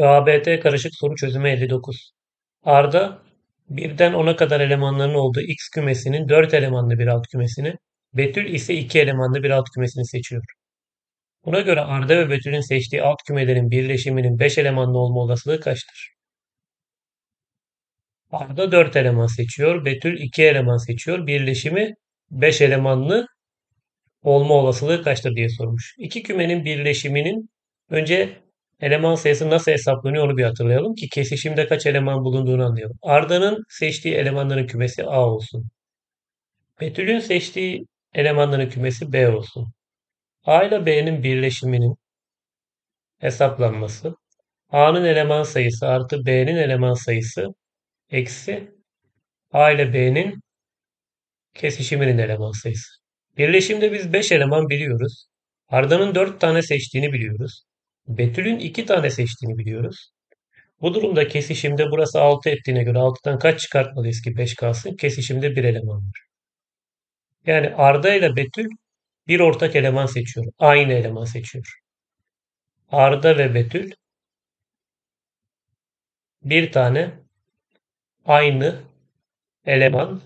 ÖABT karışık soru çözümü 59. Arda birden 10'a kadar elemanların olduğu X kümesinin 4 elemanlı bir alt kümesini, Betül ise 2 elemanlı bir alt kümesini seçiyor. Buna göre Arda ve Betül'ün seçtiği alt kümelerin birleşiminin 5 elemanlı olma olasılığı kaçtır? Arda 4 eleman seçiyor, Betül 2 eleman seçiyor. Birleşimi 5 elemanlı olma olasılığı kaçtır diye sormuş. İki kümenin birleşiminin önce eleman sayısı nasıl hesaplanıyor onu bir hatırlayalım ki kesişimde kaç eleman bulunduğunu anlayalım. Arda'nın seçtiği elemanların kümesi A olsun. Betül'ün seçtiği elemanların kümesi B olsun. A ile B'nin birleşiminin hesaplanması A'nın eleman sayısı artı B'nin eleman sayısı eksi A ile B'nin kesişiminin eleman sayısı. Birleşimde biz 5 eleman biliyoruz. Arda'nın 4 tane seçtiğini biliyoruz. Betül'ün 2 tane seçtiğini biliyoruz. Bu durumda kesişimde burası 6 ettiğine göre 6'dan kaç çıkartmalıyız ki 5 kalsın? Kesişimde bir eleman var. Yani Arda ile Betül bir ortak eleman seçiyor. Aynı eleman seçiyor. Arda ve Betül bir tane aynı eleman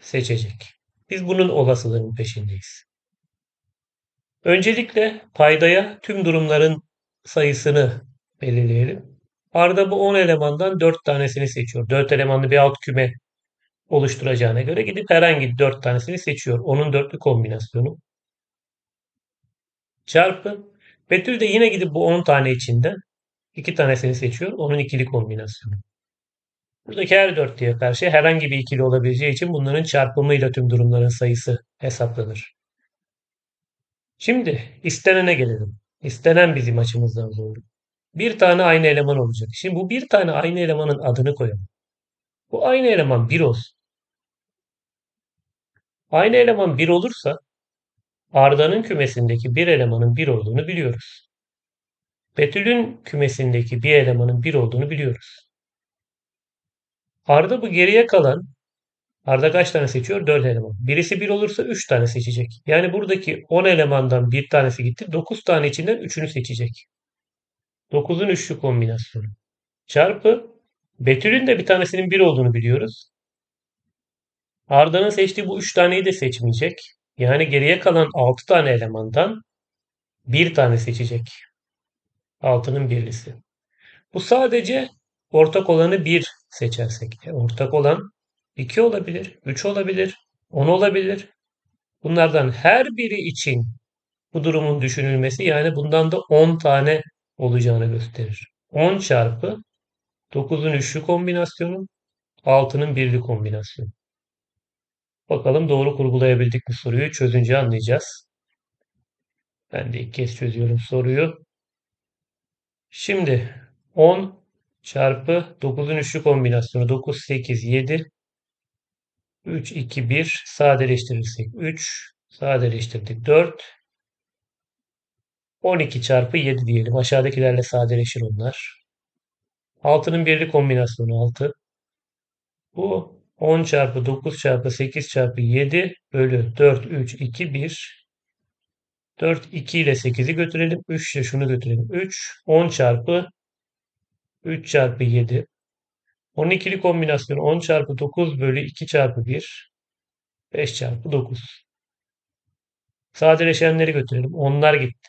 seçecek. Biz bunun olasılığının peşindeyiz. Öncelikle paydaya tüm durumların sayısını belirleyelim. Arda bu 10 elemandan 4 tanesini seçiyor. 4 elemanlı bir alt küme oluşturacağına göre gidip herhangi 4 tanesini seçiyor. Onun dörtlü kombinasyonu. Çarpı. Betül de yine gidip bu 10 tane içinden 2 tanesini seçiyor. Onun ikili kombinasyonu. Buradaki her dörtlüye karşı herhangi bir ikili olabileceği için bunların çarpımıyla tüm durumların sayısı hesaplanır. Şimdi istenene gelelim. İstenen bizim açımızdan zorlu. Bir tane aynı eleman olacak. Şimdi bu bir tane aynı elemanın adını koyalım. Bu aynı eleman 1 olsun. Aynı eleman 1 olursa Arda'nın kümesindeki bir elemanın 1 olduğunu biliyoruz. Betül'ün kümesindeki bir elemanın 1 olduğunu biliyoruz. Arda bu geriye kalan Arda kaç tane seçiyor? 4 eleman. Birisi 1 olursa 3 tane seçecek. Yani buradaki 10 elemandan bir tanesi gitti. 9 tane içinden 3'ünü seçecek. 9'un üçlü kombinasyonu. Çarpı Betül'ün de bir tanesinin 1 olduğunu biliyoruz. Arda'nın seçtiği bu 3 taneyi de seçmeyecek. Yani geriye kalan 6 tane elemandan bir tane seçecek. 6'nın birlisi. Bu sadece ortak olanı 1 seçersek. E, ortak olan 2 olabilir, 3 olabilir, 10 olabilir. Bunlardan her biri için bu durumun düşünülmesi yani bundan da 10 tane olacağını gösterir. 10 çarpı 9'un üçlü kombinasyonu 6'nın birli kombinasyonu. Bakalım doğru kurgulayabildik mi soruyu çözünce anlayacağız. Ben de ilk kez çözüyorum soruyu. Şimdi 10 çarpı 9'un üçlü kombinasyonu 9, 8, 7 3, 2, 1 sadeleştirirsek 3 sadeleştirdik 4 12 çarpı 7 diyelim. Aşağıdakilerle sadeleşir onlar. 6'nın birli kombinasyonu 6. Bu 10 çarpı 9 çarpı 8 çarpı 7 bölü 4, 3, 2, 1. 4, 2 ile 8'i götürelim. 3 ile şunu götürelim. 3, 10 çarpı 3 çarpı 7. 12'li kombinasyon 10 çarpı 9 bölü 2 çarpı 1. 5 çarpı 9. Sadeleşenleri götürelim. Onlar gitti.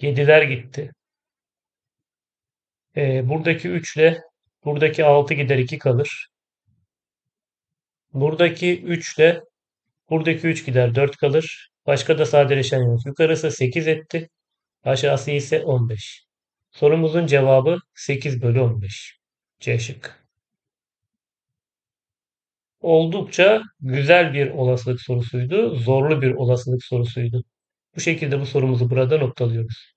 7'ler gitti. Ee, buradaki 3 ile buradaki 6 gider 2 kalır. Buradaki 3 ile buradaki 3 gider 4 kalır. Başka da sadeleşen yok. Yukarısı 8 etti. Aşağısı ise 15. Sorumuzun cevabı 8 bölü 15. C şıkkı. Oldukça güzel bir olasılık sorusuydu. Zorlu bir olasılık sorusuydu. Bu şekilde bu sorumuzu burada noktalıyoruz.